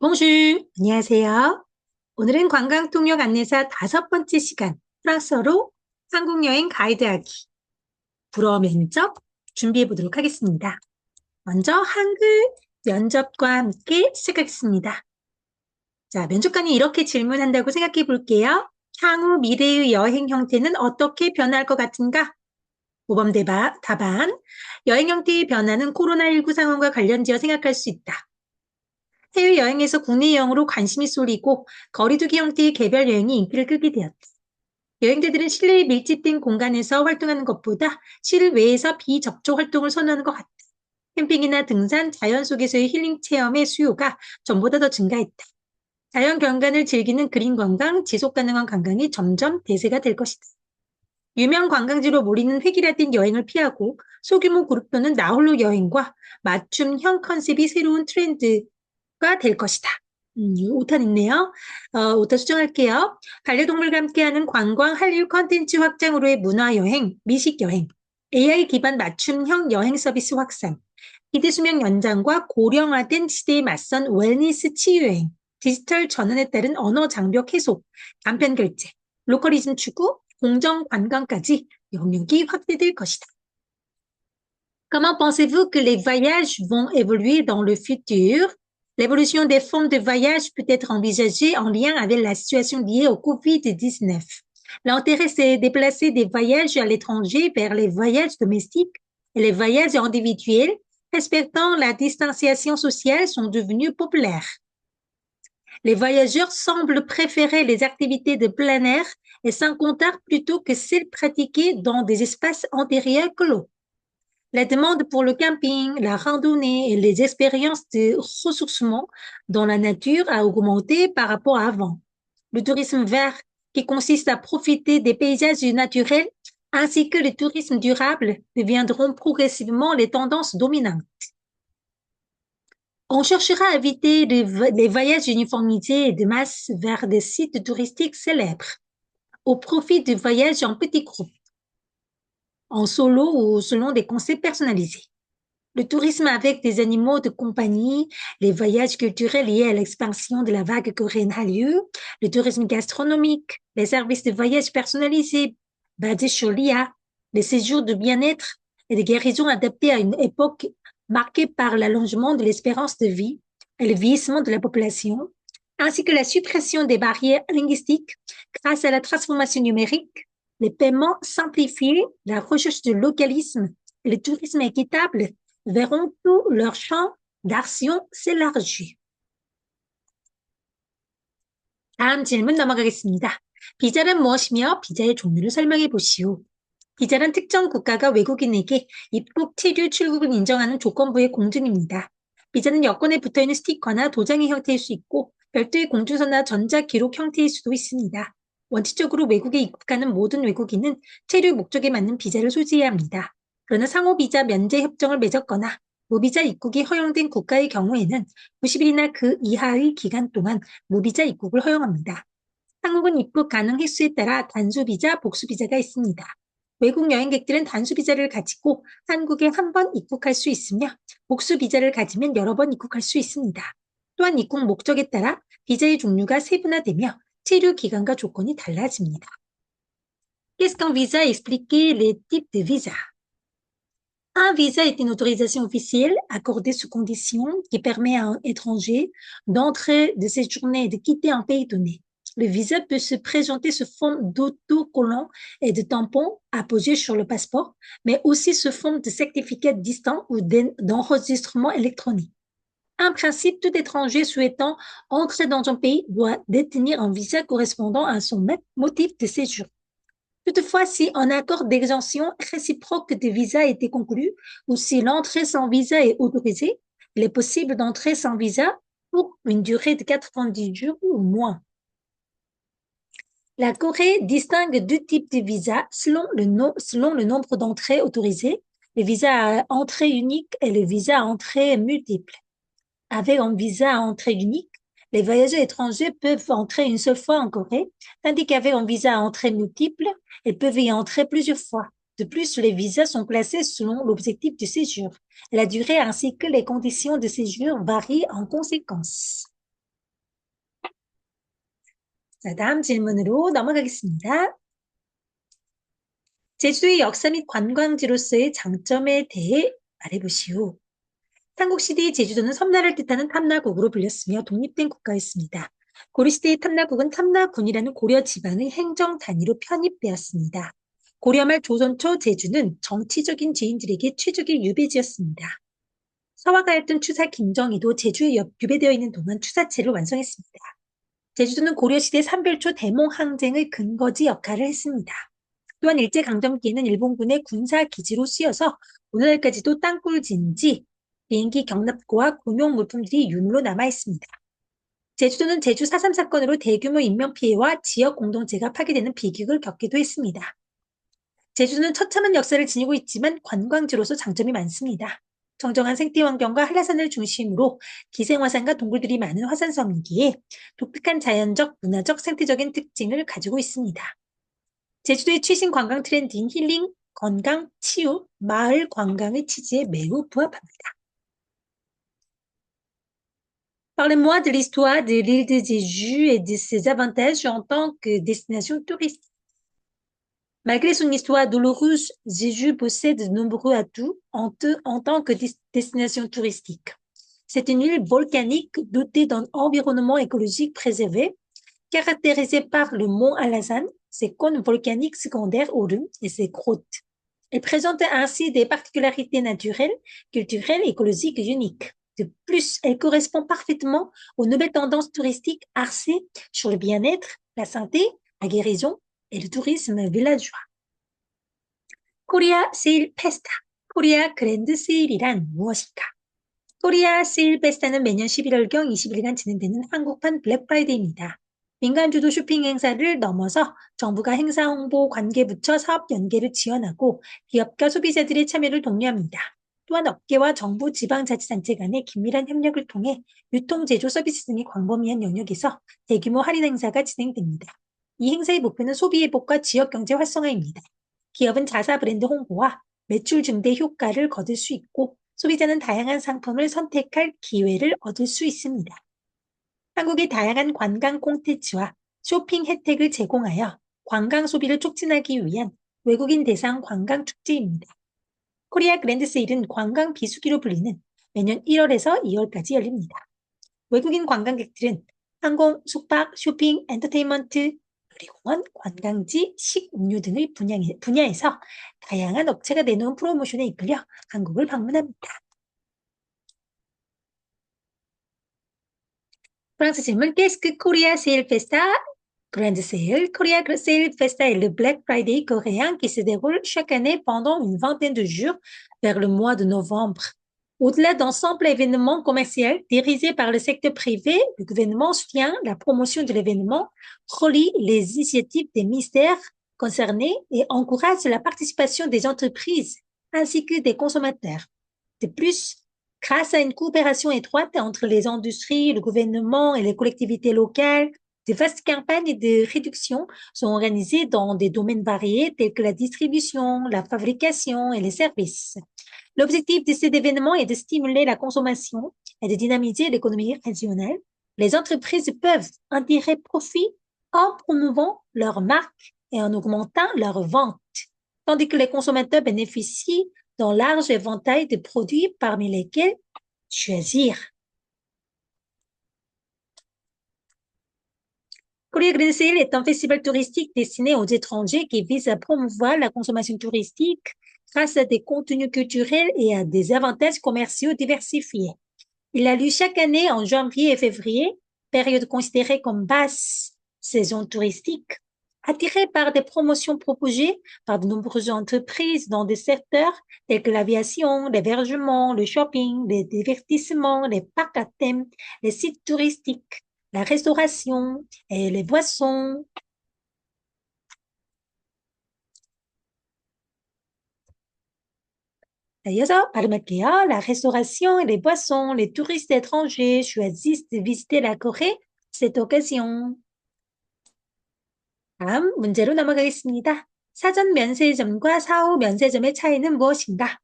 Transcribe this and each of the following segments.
Bonjour, 안녕하세요. 오늘은 관광 통역 안내사 다섯 번째 시간, 프랑스어로 한국 여행 가이드하기, 불어 면접 준비해 보도록 하겠습니다. 먼저 한글 면접과 함께 시작하겠습니다. 자, 면접관이 이렇게 질문한다고 생각해 볼게요. 향후 미래의 여행 형태는 어떻게 변할 것 같은가? 모범 대바, 답안. 여행 형태의 변화는 코로나19 상황과 관련지어 생각할 수 있다. 해외여행에서 국내 여행으로 관심이 쏠리고 거리두기 형태의 개별 여행이 인기를 끌게 되었다. 여행자들은 실내에 밀집된 공간에서 활동하는 것보다 실외에서 비접촉 활동을 선호하는 것 같다. 캠핑이나 등산, 자연 속에서의 힐링 체험의 수요가 전보다 더 증가했다. 자연 경관을 즐기는 그린 관광, 지속 가능한 관광이 점점 대세가 될 것이다. 유명 관광지로 몰리는 획일화된 여행을 피하고 소규모 그룹 또는 나홀로 여행과 맞춤형 컨셉이 새로운 트렌드 될 것이다. 음, 오탄 있네요. 어, 오탄 수정할게요. 반려동물과 함께하는 관광 한류 컨텐츠 확장으로의 문화여행, 미식여행, AI 기반 맞춤형 여행 서비스 확산, 기대 수명 연장과 고령화된 시대에 맞선 웰니스 치유여행, 디지털 전환에 따른 언어 장벽 해소, 간편 결제, 로컬리즘 추구, 공정 관광까지 영역이 확대될 것이다. Comment pensez-vous que les voyages vont évoluer dans le futur L'évolution des formes de voyage peut être envisagée en lien avec la situation liée au Covid-19. L'intérêt, c'est déplacer des voyages à l'étranger vers les voyages domestiques et les voyages individuels, respectant la distanciation sociale, sont devenus populaires. Les voyageurs semblent préférer les activités de plein air et sans contact plutôt que celles pratiquées dans des espaces antérieurs clos. La demande pour le camping, la randonnée et les expériences de ressourcement dans la nature a augmenté par rapport à avant. Le tourisme vert, qui consiste à profiter des paysages naturels, ainsi que le tourisme durable, deviendront progressivement les tendances dominantes. On cherchera à éviter les voyages uniformisés et de masse vers des sites touristiques célèbres, au profit de voyages en petits groupes en solo ou selon des concepts personnalisés. Le tourisme avec des animaux de compagnie, les voyages culturels liés à l'expansion de la vague coréenne Hallyu, le tourisme gastronomique, les services de voyage personnalisés basés sur l'IA, les séjours de bien-être et de guérison adaptés à une époque marquée par l'allongement de l'espérance de vie et le vieillissement de la population, ainsi que la suppression des barrières linguistiques grâce à la transformation numérique les paiements simplifiés, la recherche de localisme le tourisme équitable verront tout leur champ d'action s'élargir. 다음 질문 넘어가겠습니다. 비자란 무엇이며 비자의 종류를 설명해 보시오. 비자란 특정 국가가 외국인에게 입국, 체류, 출국을 인정하는 조건부의 공증입니다. 비자는 여권에 붙어있는 스티커나 도장의 형태일 수 있고 별도의 공증서나 전자기록 형태일 수도 있습니다. 원칙적으로 외국에 입국하는 모든 외국인은 체류 목적에 맞는 비자를 소지해야 합니다. 그러나 상호 비자 면제 협정을 맺었거나 무비자 입국이 허용된 국가의 경우에는 90일이나 그 이하의 기간 동안 무비자 입국을 허용합니다. 한국은 입국 가능 횟수에 따라 단수 비자, 복수 비자가 있습니다. 외국 여행객들은 단수 비자를 가지고 한국에 한 번 입국할 수 있으며 복수 비자를 가지면 여러 번 입국할 수 있습니다. 또한 입국 목적에 따라 비자의 종류가 세분화되며 Qu'est-ce qu'un visa Expliquer les types de visas? Un visa est une autorisation officielle accordée sous condition qui permet à un étranger d'entrer, de séjourner et de quitter un pays donné. Le visa peut se présenter sous forme d'autocollant et de tampons apposés sur le passeport, mais aussi sous forme de certificat distant ou d'enregistrement électronique. En principe, tout étranger souhaitant entrer dans un pays doit détenir un visa correspondant à son motif de séjour. Toutefois, si un accord d'exemption réciproque de visa a été conclu ou si l'entrée sans visa est autorisée, il est possible d'entrer sans visa pour une durée de 90 jours ou moins. La Corée distingue deux types de visas selon le, selon le nombre d'entrées autorisées, le visa à entrée unique et le visa à entrée multiple Avec un visa à entrée unique, les voyageurs étrangers peuvent entrer une seule fois en Corée, tandis qu'avec un visa à entrée multiple, ils peuvent y entrer plusieurs fois. De plus, les visas sont classés selon l'objectif du séjour. La durée ainsi que les conditions de séjour varient en conséquence. 자, 다음 질문으로 넘어가겠습니다. 제주도의 역사 및 관광지로서의 장점에 대해 말해보시오. 삼국 시대의 제주도는 섬나라를 뜻하는 탐나국으로 불렸으며 독립된 국가였습니다. 고려시대의 탐나국은 탐나군이라는 고려 지방의 행정 단위로 편입되었습니다. 고려 말 조선 초 제주는 정치적인 죄인들에게 최적의 유배지였습니다. 서와 가였던 추사 김정희도 제주에 유배되어 있는 동안 추사체를 완성했습니다. 제주도는 고려시대 삼별초 대몽항쟁의 근거지 역할을 했습니다. 또한 일제강점기에는 일본군의 군사기지로 쓰여서 오늘날까지도 땅굴 진지, 비행기 경납고와 군용 물품들이 유물로 남아 있습니다. 제주도는 제주 4.3 사건으로 대규모 인명피해와 지역 공동체가 파괴되는 비극을 겪기도 했습니다. 제주도는 처참한 역사를 지니고 있지만 관광지로서 장점이 많습니다. 정정한 생태 환경과 한라산을 중심으로 기생화산과 동굴들이 많은 화산섬이기에 독특한 자연적, 문화적, 생태적인 특징을 가지고 있습니다. 제주도의 최신 관광 트렌드인 힐링, 건강, 치유, 마을 관광의 취지에 매우 부합합니다. Parlez-moi de l'histoire de l'île de Jeju et de ses avantages en tant que destination touristique. Malgré son histoire douloureuse, Jeju possède de nombreux atouts en, tant que destination touristique. C'est une île volcanique dotée d'un environnement écologique préservé, caractérisée par le mont Alazan, ses cônes volcaniques secondaires Orun et ses grottes. Elle présente ainsi des particularités naturelles, culturelles et écologiques uniques. De plus, elle correspond parfaitement aux nouvelles tendances touristiques axées sur le bien-être, la santé, la guérison et le tourisme villageois. 코리아 세일 페스타, 코리아 그랜드 세일이란 무엇일까? 코리아 세일 페스타는 매년 11월경 20일간 진행되는 한국판 블랙 프라이데이입니다. 민간 주도 쇼핑 행사를 넘어서 정부가 행사 홍보, 관계부처 사업 연계를 지원하고 기업과 소비자들의 참여를 독려합니다. 또한 업계와 정부 지방자치단체 간의 긴밀한 협력을 통해 유통, 제조, 서비스 등의 광범위한 영역에서 대규모 할인 행사가 진행됩니다. 이 행사의 목표는 소비 회복과 지역 경제 활성화입니다. 기업은 자사 브랜드 홍보와 매출 증대 효과를 거둘 수 있고 소비자는 다양한 상품을 선택할 기회를 얻을 수 있습니다. 한국의 다양한 관광 콘텐츠와 쇼핑 혜택을 제공하여 관광 소비를 촉진하기 위한 외국인 대상 관광 축제입니다. 코리아 그랜드 세일은 관광 비수기로 불리는 매년 1월에서 2월까지 열립니다. 외국인 관광객들은 항공, 숙박, 쇼핑, 엔터테인먼트, 놀이공원, 관광지, 식음료 등의 분야 에서 다양한 업체가 내놓은 프로모션에 이끌려 한국을 방문합니다. 프랑스 질문 que Korea Sale Festa Grand Sale Korea Sale Festa est le Black Friday coréen qui se déroule chaque année pendant une vingtaine de jours vers le mois de novembre. Au-delà d'un simple événement commercial par le secteur privé, le gouvernement soutient la promotion de l'événement, relie les initiatives des ministères concernés et encourage la participation des entreprises ainsi que des consommateurs. De plus, Grâce à une coopération étroite entre les industries, le gouvernement et les collectivités locales, de vastes campagnes de réduction sont organisées dans des domaines variés tels que la distribution, la fabrication et les services. L'objectif de cet événement est de stimuler la consommation et de dynamiser l'économie régionale. Les entreprises peuvent en tirer profit en promouvant leur marque et en augmentant leurs ventes, tandis que les consommateurs bénéficient d'un large éventail de produits parmi lesquels choisir. Korea Green est un festival touristique destiné aux étrangers qui vise à promouvoir la consommation touristique grâce à des contenus culturels et à des avantages commerciaux diversifiés. Il a lieu chaque année en janvier et février, période considérée comme basse saison touristique attiré par des promotions proposées par de nombreuses entreprises dans des secteurs tels que l'aviation, l'hébergement, le shopping, les divertissements, les parcs à thème, les sites touristiques, la restauration et les boissons. D'ailleurs, la restauration et les boissons, les touristes étrangers choisissent de visiter la Corée cette occasion. 다음 문제로 넘어가겠습니다. 사전 면세점과 사후 면세점의 차이는 무엇인가?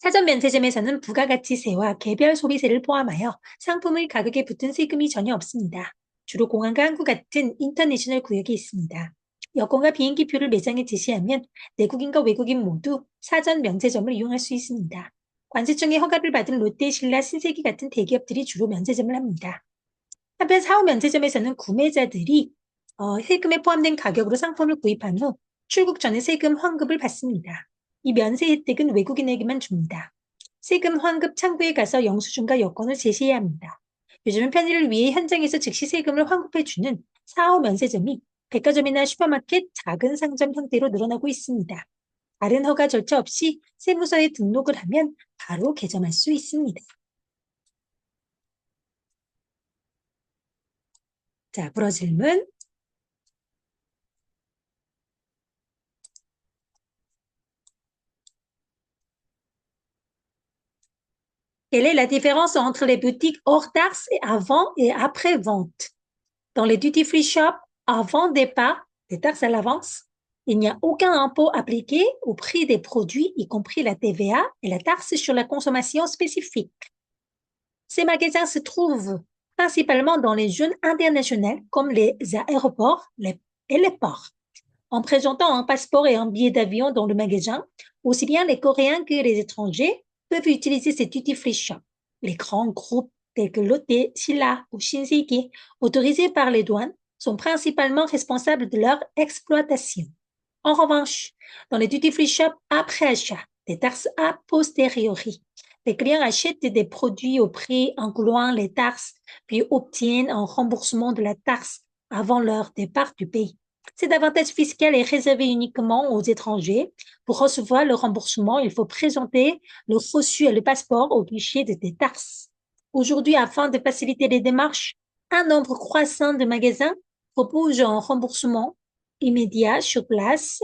사전 면세점에서는 부가가치세와 개별 소비세를 포함하여 상품의 가격에 붙은 세금이 전혀 없습니다. 주로 공항과 항구 같은 인터내셔널 구역에 있습니다. 여권과 비행기표를 매장에 제시하면 내국인과 외국인 모두 사전 면세점을 이용할 수 있습니다. 관세청의 허가를 받은 롯데, 신라, 신세계 같은 대기업들이 주로 면세점을 합니다. 한편 사후 면세점에서는 구매자들이 어, 세금에 포함된 가격으로 상품을 구입한 후 출국 전에 세금 환급을 받습니다. 이 면세 혜택은 외국인에게만 줍니다. 세금 환급 창구에 가서 영수증과 여권을 제시해야 합니다. 요즘은 편의를 위해 현장에서 즉시 세금을 환급해주는 사후 면세점이 백화점이나 슈퍼마켓, 작은 상점 형태로 늘어나고 있습니다. 다른 허가 절차 없이 세무서에 등록을 하면 바로 개점할 수 있습니다. 자, 불어 질문. Quelle est la différence entre les boutiques hors taxes et avant et après vente? Dans les duty free shops, avant départ des taxes à l'avance, il n'y a aucun impôt appliqué au prix des produits, y compris la TVA et la taxe sur la consommation spécifique. Ces magasins se trouvent principalement dans les zones internationales comme les aéroports et les ports. En présentant un passeport et un billet d'avion dans le magasin, aussi bien les Coréens que les étrangers peuvent utiliser free shops. Les grands groupes tels que Lotte, Silla ou Shinseiki, autorisés par les douanes, sont principalement responsables de leur exploitation. En revanche, dans les duty free shops après achat, des taxes a posteriori, les clients achètent des produits au prix incluant les taxes, puis obtiennent un remboursement de la taxe avant leur départ du pays. Cet avantage fiscal est réservé uniquement aux étrangers. Pour recevoir le remboursement, il faut présenter le reçu et le passeport au guichet des taxes. Aujourd'hui, afin de faciliter les démarches, un nombre croissant de magasins proposent un remboursement immédiat sur place,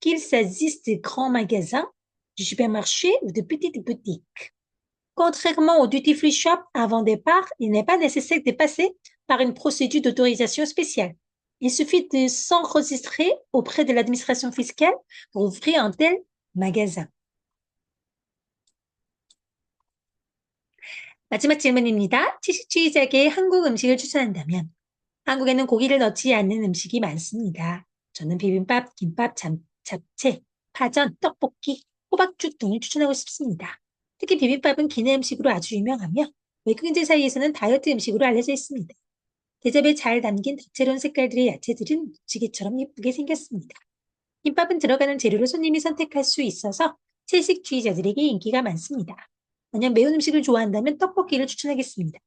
qu'il s'agisse de grands magasins, de supermarchés ou de petites boutiques. Contrairement au duty free shop avant départ, il n'est pas nécessaire de passer par une procédure d'autorisation spéciale. Il suffit de s'enregistrer auprès de l'administration fiscale pour ouvrir un tel magasin. 마지막 질문입니다. 치식주의자에게 한국 음식을 추천한다면 한국에는 고기를 넣지 않는 음식이 많습니다. 저는 비빔밥, 김밥, 잠, 잡채, 파전, 떡볶이, 호박죽 등을 추천하고 싶습니다. 특히 비빔밥은 기내 음식으로 아주 유명하며 외국인들 사이에서는 다이어트 음식으로 알려져 있습니다. 대접에 잘 담긴 다채로운 색깔들의 야채들은 무지개처럼 예쁘게 생겼습니다. 김밥은 들어가는 재료를 손님이 선택할 수 있어서 채식주의자들에게 인기가 많습니다. 만약 매운 음식을 좋아한다면 떡볶이를 추천하겠습니다.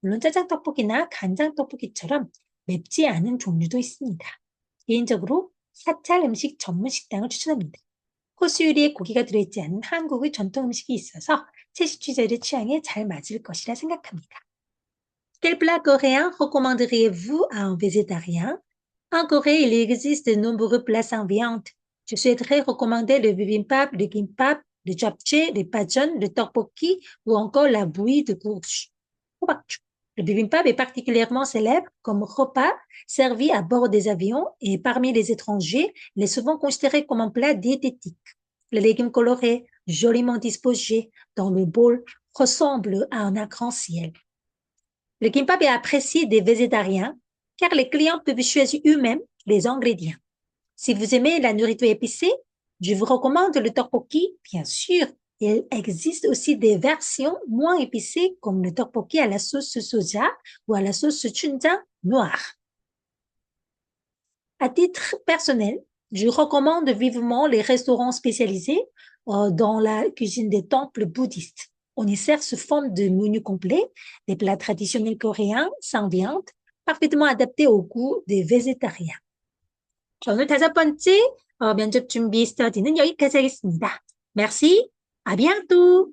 물론 짜장 떡볶이나 간장 떡볶이처럼 맵지 않은 종류도 있습니다. 개인적으로 사찰 음식 전문 식당을 추천합니다. 코스 요리에 고기가 들어있지 않은 한국의 전통 음식이 있어서 채식주의자들의 취향에 잘 맞을 것이라 생각합니다. Quel plat coréen recommanderiez-vous à un végétarien? En Corée, il existe de nombreux plats sans viande. Je souhaiterais recommander le bibimbap, le gimbap, le japchae, le pajeon, le tteokbokki ou encore la bouillie de courge. Le bibimbap est particulièrement célèbre comme repas servi à bord des avions et parmi les étrangers, il est souvent considéré comme un plat diététique. Les légumes colorés, joliment disposés dans le bol, ressemblent à un arc-en-ciel. Le kimbap est apprécié des végétariens car les clients peuvent choisir eux-mêmes les ingrédients. Si vous aimez la nourriture épicée, je vous recommande le tteokbokki, bien sûr, il existe aussi des versions moins épicées comme le tteokbokki à la sauce soja ou à la sauce chunjang noire. À titre personnel, je recommande vivement les restaurants spécialisés euh, dans la cuisine des temples bouddhistes On y sert sous forme de menu complet des plats traditionnels coréens sans viande, parfaitement adaptés au goût des végétariens. 오늘 다섯 번째 면접 준비 스터디는 여기까지 하겠습니다. Merci. À bientôt